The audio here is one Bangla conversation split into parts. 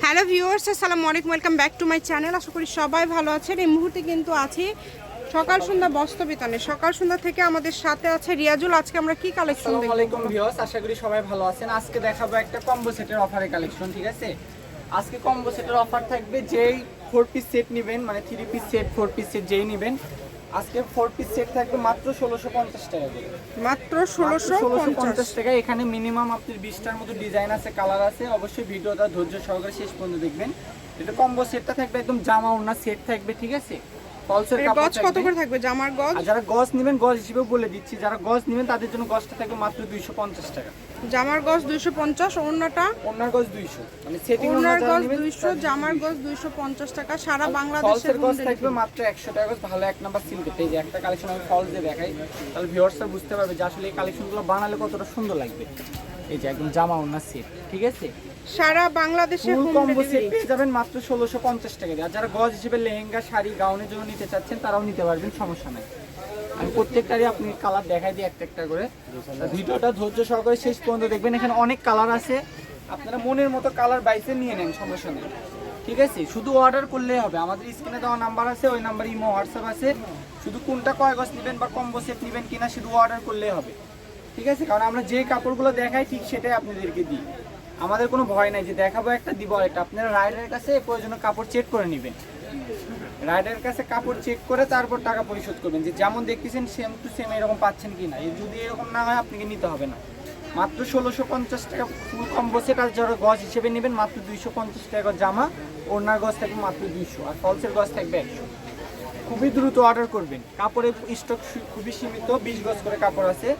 হ্যালো ভিউয়ার্স আসসালামু আলাইকুম welcome back to my channel. আশা করি সবাই ভালো আছেন। এই মুহূর্তে কিন্তু আছি সকাল সন্ধ্যা বস্ত্র বিতানে সকাল সন্ধ্যা থেকে আমাদের সাথে আছে রিয়াজুল। আজকে আমরা কি কালেকশন আসসালামু দেখব? আলাইকুম ভিউয়ার্স আশা করি সবাই ভালো আছেন। আজকে দেখাবো একটা কম্বো সেটের অফারের কালেকশন ঠিক আছে? আজকে কম্বো সেটের অফার থাকবে যেই ফোর পিস সেট নেবেন মানে three piece set four piece set যেই নেবেন। আজকে ফোর পিস সেট থাকবে মাত্র ষোলোশো পঞ্চাশ টাকা করে। মাত্র ষোলোশো ষোলোশো পঞ্চাশ টাকা। এখানে মিনিমাম আপনার বিশটার মতো ডিজাইন আছে কালার আছে। অবশ্যই ভিডিওটা ধৈর্য সহকারে শেষ পর্যন্ত দেখবেন। এটা কম্বো সেটটা থাকবে একদম জামা ওড়না সেট থাকবে ঠিক আছে? ফলসের গজ কত করে থাকবে? জামার গজ? আর যারা গজ নেবেন গজ হিসেবে বলে দিচ্ছি যারা গজ নেবেন তাদের জন্য গজটা থাকবে মাত্র দুইশো পঞ্চাশ টাকা। জামার গজ দুইশো পঞ্চাশ ওড়নাটা? ওনার গজ দুইশো। মানে সেটিং ওড়নার গজ দুইশো জামার গজ দুইশো পঞ্চাশ টাকা সারা বাংলাদেশের গজ থাকবে মাত্র একশো টাকা গজ ভালো এক নাম্বার সিল্ক এই যে একটা কালেকশন আমি ফলস দিয়ে দেখাই তাহলে ভিউয়ার্সরা বুঝতে পারবে যে আসলে এই কালেকশনগুলো বানালে কতটা সুন্দর লাগবে। এই যে একদম জামা ওনার সেট ঠিক আছে? সারা হোম কম্বো সেট ডেলিভারি পেয়ে যাবেন মাত্র ষোলোশো পঞ্চাশ টাকা দিয়ে। আর যারা গজ হিসেবে লেহেঙ্গা শাড়ি গাউনের জন্য নিতে চাচ্ছেন তারাও নিতে পারবেন সমস্যা নাই। আমি প্রত্যেকটারই আপনি কালার দেখাই দিই একটা একটা করে। ভিডিওটা ধৈর্য সহকারে শেষ পর্যন্ত দেখবেন। এখানে অনেক কালার আছে। আপনারা মনের মতো কালার বাইসে নিয়ে নেন সমস্যা নেই। ঠিক আছে? শুধু অর্ডার করলেই হবে। আমাদের স্ক্রিনে দেওয়া নাম্বার আছে ওই নাম্বার ইমো হোয়াটসঅ্যাপ আছে। শুধু কোনটা কয় গজ নেবেন বা কম্বো সেট নেবেন কিনা শুধু অর্ডার করলেই হবে। ঠিক আছে? কারণ আমরা যে কাপড়গুলো দেখাই, ঠিক সেটাই আপনাদেরকে দিই। আমাদের কোনো ভয় নাই যে দেখাবো একটা, দিব একটা আপনারা রাইডারের কাছে প্রয়োজনীয় কাপড় চেক করে নেবেন। রাইডারের কাছে কাপড় চেক করে তারপর টাকা পরিশোধ করবেন। যে যেমন দেখতেছেন সেম টু সেম এরকম পাচ্ছেন কি না যদি এরকম না হয়, আপনাকে নিতে হবে না। মাত্র ষোলোশো পঞ্চাশ টাকা ফুল কম্বো সেট আর যারা গজ হিসেবে নেবেন, মাত্র দুইশো পঞ্চাশ টাকা জামা, ওড়নার গজ থাকবে মাত্র দুইশো। আর ফলসের গজ থাকবে একশো। খুবই দ্রুত অর্ডার করবেন। কাপড়ের স্টক খুবই সীমিত, বিশ গজ করে কাপড় আছে।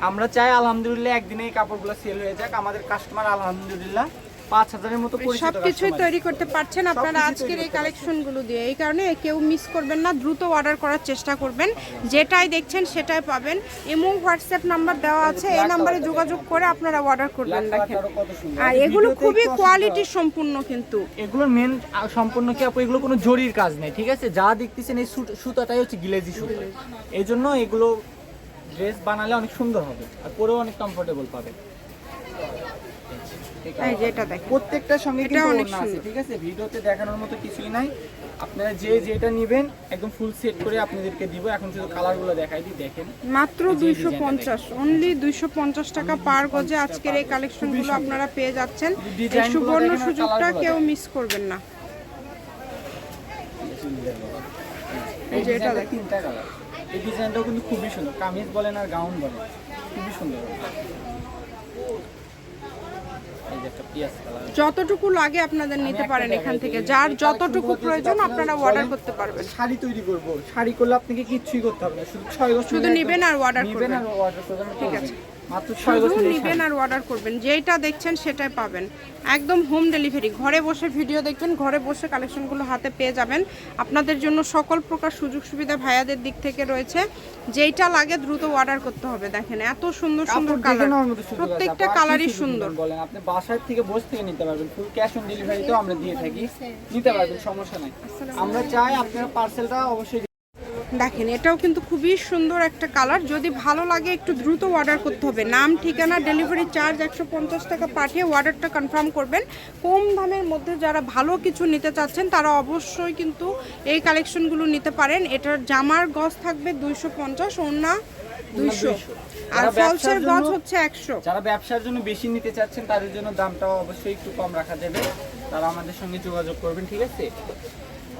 আমরা চাই আলহামদুলিল্লাহ একদিনে এই কাপড়গুলো সেল হয়ে যাক। আমাদের কাস্টমার আলহামদুলিল্লাহ পাঁচ হাজারের মতো সবকিছুই তৈরি করতে পারছেন আপনারা আজকের এই করতে কালেকশনগুলো দিয়ে। এই কারণে কেউ মিস করবেন না দ্রুত অর্ডার করার চেষ্টা করবেন। যেটাই দেখছেন সেটাই পাবেন। এবং হোয়াটসঅ্যাপ নাম্বার দেওয়া আছে। এই নাম্বারে যোগাযোগ করে আপনারা অর্ডার করবেন দেখেন। আর এগুলো খুবই কোয়ালিটি সম্পূর্ণ কিন্তু। এগুলোর মেন সম্পূর্ণ কি আপু এগুলো কোনো জরির কাজ নেই ঠিক আছে? যা দেখতেছেন এই সুত- সুতাটাই হচ্ছে গিলেজি সুতা। এই জন্য এগুলো ড্রেস বানালে অনেক সুন্দর হবে আর পরেও অনেক কমফোর্টেবল পাবে। এই যে এটা দেখেন। প্রত্যেকটার সঙ্গে এটা অনেক সুন্দর। ঠিক আছে? ভিডিওতে দেখানোর মতো কিছুই নাই। আপনারা যে যেটা নেবেন একদম ফুল সেট করে আপনাদেরকে দিব। এখন শুধু কালারগুলো দেখাই দিই দেখেন। মাত্র এই যে দুইশো ডিজাইনটা পঞ্চাশ অনলি দুইশো পঞ্চাশ টাকা পার গজে আজকের এই আপনারা পেয়ে যাচ্ছেন। এই সুবর্ণ সুযোগটা কেউ মিস করবেন না। এই যে এটা দেখেন। তিনটা কালার এই ডিজাইনটাও কিন্তু খুবই সুন্দর। কামিজ বলেন আর গাউন বলেন খুবই সুন্দর। যতটুকু লাগে আপনাদের নিতে পারেন এখান থেকে। যার যতটুকু প্রয়োজন আপনারা অর্ডার করতে পারবেন। শাড়ি তৈরি করব। শাড়ি করলে আপনাকে কিচ্ছুই করতে হবে না শুধু ছয় বছর শুধু নেবেন আর অর্ডার নিবেন করবেন। আর অর্ডার করবেন ঠিক আছে। শুধু আর অর্ডার করবেন। যেটা দেখছেন সেটাই পাবেন। একদম হোম ডেলিভারি ঘরে বসে ভিডিও দেখবেন ঘরে বসে কালেকশনগুলো হাতে পেয়ে যাবেন। আপনাদের জন্য সকল প্রকার সুযোগ সুবিধা ভাইয়াদের দিক থেকে রয়েছে। যেইটা লাগে দ্রুত অর্ডার করতে হবে দেখেন। এত সুন্দর সুন্দর কালার। প্রত্যেকটা কালারই সুন্দর বলেন? আপনি বাসার থেকে বসে থেকে নিতে পারবেন। ফুল ক্যাশ অন ডেলিভারিতেও আমরা দিয়ে থাকি। নিতে পারবেন সমস্যা নাই। আমরা চাই আপনার পার্সেলটা অবশ্যই দেখেন এটাও কিন্তু খুবই সুন্দর একটা কালার। যদি ভালো লাগে একটু দ্রুত অর্ডার করতে হবে। নাম ঠিকানা ডেলিভারি চার্জ একশো পঞ্চাশ টাকা পাঠিয়ে অর্ডারটা কনফার্ম করবেন। কম দামের মধ্যে যারা ভালো কিছু নিতে চাচ্ছেন তারা অবশ্যই কিন্তু এই কালেকশনগুলো নিতে পারেন। এটার জামার গজ থাকবে দুইশো পঞ্চাশ ওনা দুইশো। আর ফলসের গজ হচ্ছে একশো। যারা ব্যবসার জন্য বেশি নিতে চাচ্ছেন তাদের জন্য দামটাও অবশ্যই একটু কম রাখা যাবে। তারা আমাদের সঙ্গে যোগাযোগ করবেন ঠিক আছে?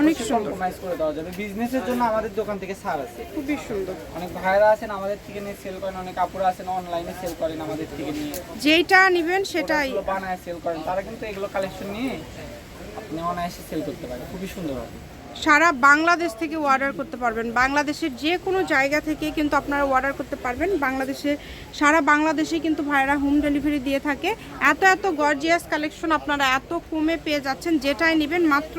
অনেক সুন্দর। কম্প্রোমাইজ করে দেওয়া যাবে। বিজনেসের জন্য আমাদের দোকান থেকে ছাড় আছে। খুবই সুন্দর। অনেক ভাইরা আছেন আমাদের থেকে নিয়ে সেল করেন অনেক কাপড় আছেন অনলাইনে সেল করেন আমাদের থেকে নিয়ে। যেইটা নেবেন সেটাই। বানায় সেল করেন। তারা কিন্তু এগুলো কালেকশন নিয়ে আপনি অনায়াসে সেল করতে পারেন। খুবই সুন্দর হবে। সারা বাংলাদেশ থেকে অর্ডার করতে পারবেন। বাংলাদেশের যে কোনো জায়গা থেকে কিন্তু আপনারা অর্ডার করতে পারবেন। বাংলাদেশে সারা বাংলাদেশে কিন্তু ভাইরা হোম ডেলিভারি দিয়ে থাকে। এত এত গর্জিয়াস কালেকশন আপনারা এত কমে পেয়ে যাচ্ছেন যেটাই নেবেন মাত্র